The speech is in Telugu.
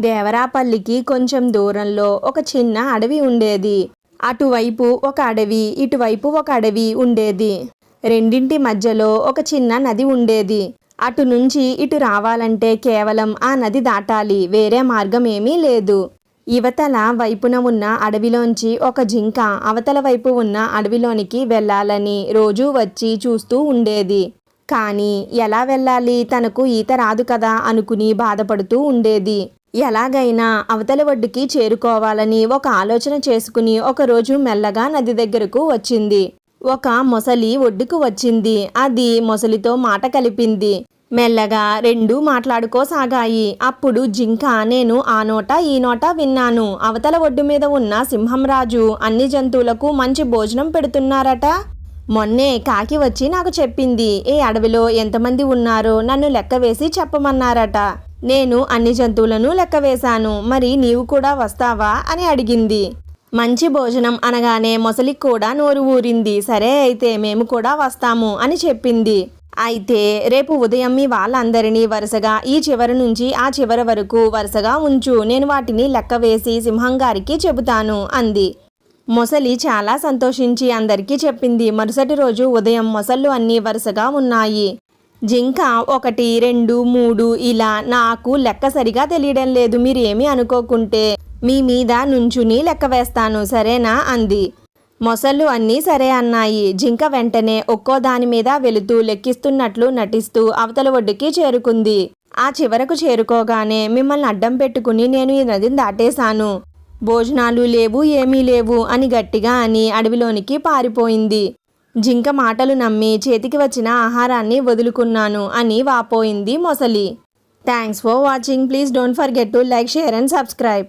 దేవరాపల్లికి కొంచెం దూరంలో ఒక చిన్న అడవి ఉండేది. అటువైపు ఒక అడవి ఇటువైపు ఒక అడవి ఉండేది. రెండింటి మధ్యలో ఒక చిన్న నది ఉండేది. అటు నుంచి ఇటు రావాలంటే కేవలం ఆ నది దాటాలి వేరే మార్గం ఏమీ లేదు. యువతల వైపున ఉన్న అడవిలోంచి ఒక జింక అవతల వైపు ఉన్న అడవిలోనికి వెళ్ళాలని రోజూ వచ్చి చూస్తూ ఉండేది. కానీ ఎలా వెళ్ళాలి? తనకు ఈత రాదు కదా అనుకుని బాధపడుతూ ఉండేది. ఎలాగైనా అవతల ఒడ్డుకి చేరుకోవాలని ఒక ఆలోచన చేసుకుని ఒకరోజు మెల్లగా నది దగ్గరకు వచ్చింది. ఒక మొసలి ఒడ్డుకు వచ్చింది. అది మొసలితో మాట కలిపింది. మెల్లగా రెండు మాట్లాడుకోసాగాయి. అప్పుడు జింక నేను ఆ నోట ఈ నోట విన్నాను. అవతల ఒడ్డు మీద ఉన్న సింహం రాజు అన్ని జంతువులకు మంచి భోజనం పెడుతున్నారట. మొన్నే కాకి వచ్చి నాకు చెప్పింది ఈ అడవిలో ఎంతమంది ఉన్నారో నన్ను లెక్క వేసి చెప్పమన్నారట. నేను అన్ని జంతువులను లెక్కవేశాను మరి నీవు కూడా వస్తావా? అని అడిగింది. మంచి భోజనం అనగానే మొసలికి కూడా నోరు ఊరింది. సరే అయితే మేము కూడా వస్తాము అని చెప్పింది. అయితే రేపు ఉదయం మీ వాళ్ళందరినీ వరుసగా ఈ చివరి నుంచి ఆ చివరి వరకు వరుసగా ఉంచు. నేను వాటిని లెక్క వేసి సింహం గారికి చెబుతాను అంది. మొసలి చాలా సంతోషించి అందరికీ చెప్పింది. మరుసటి రోజు ఉదయం మొసళ్ళు అన్నీ వరుసగా ఉన్నాయి. జింక ఒకటి రెండు మూడు ఇలా నాకు లెక్క సరిగా తెలియడం లేదు. మీరేమీ అనుకోకుంటే మీ మీద నుంచుని లెక్క వేస్తాను సరేనా? అంది. మొసళ్ళు అన్నీ సరే అన్నాయి. జింక వెంటనే ఒక్కో దాని మీద వెళుతూ లెక్కిస్తున్నట్లు నటిస్తూ అవతల ఒడ్డుకి చేరుకుంది. ఆ చివరకు చేరుకోగానే మిమ్మల్ని అడ్డం పెట్టుకుని నేను ఈ నదిని దాటేశాను. భోజనాలు లేవు ఏమీ లేవు అని గట్టిగా అని అడవిలోనికి పారిపోయింది. జింక మాటలు నమ్మి చేతికి వచ్చిన ఆహారాన్ని వదులుకున్నాను అని వాపోయింది మొసలి. Thanks for watching please don't forget to like share and subscribe